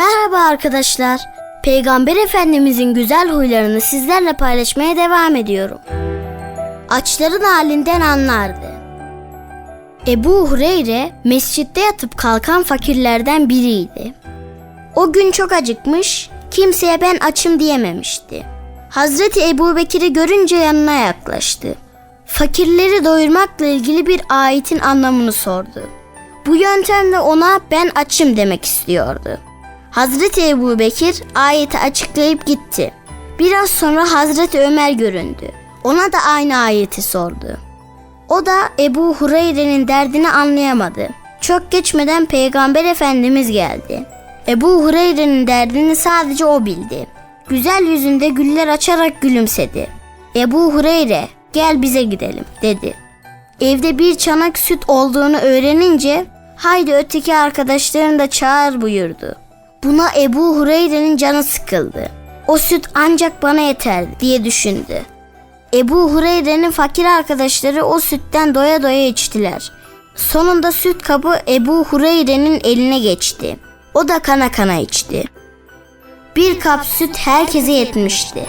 Merhaba arkadaşlar. Peygamber Efendimizin güzel huylarını sizlerle paylaşmaya devam ediyorum. Açların halinden anlardı. Ebu Hureyre mescitte yatıp kalkan fakirlerden biriydi. O gün çok acıkmış, kimseye ben açım diyememişti. Hazreti Ebu Bekir'i görünce yanına yaklaştı. Fakirleri doyurmakla ilgili bir ayetin anlamını sordu. Bu yöntemle ona ben açım demek istiyordu. Hazreti Ebu Bekir ayeti açıklayıp gitti. Biraz sonra Hazreti Ömer göründü. Ona da aynı ayeti sordu. O da Ebu Hureyre'nin derdini anlayamadı. Çok geçmeden Peygamber Efendimiz geldi. Ebu Hureyre'nin derdini sadece o bildi. Güzel yüzünde güller açarak gülümsedi. Ebu Hureyre gel bize gidelim dedi. Evde bir çanak süt olduğunu öğrenince haydi öteki arkadaşlarını da çağır buyurdu. Buna Ebu Hureyre'nin canı sıkıldı. O süt ancak bana yeterdi diye düşündü. Ebu Hureyre'nin fakir arkadaşları o sütten doya doya içtiler. Sonunda süt kabı Ebu Hureyre'nin eline geçti. O da kana kana içti. Bir kap süt herkese yetmişti.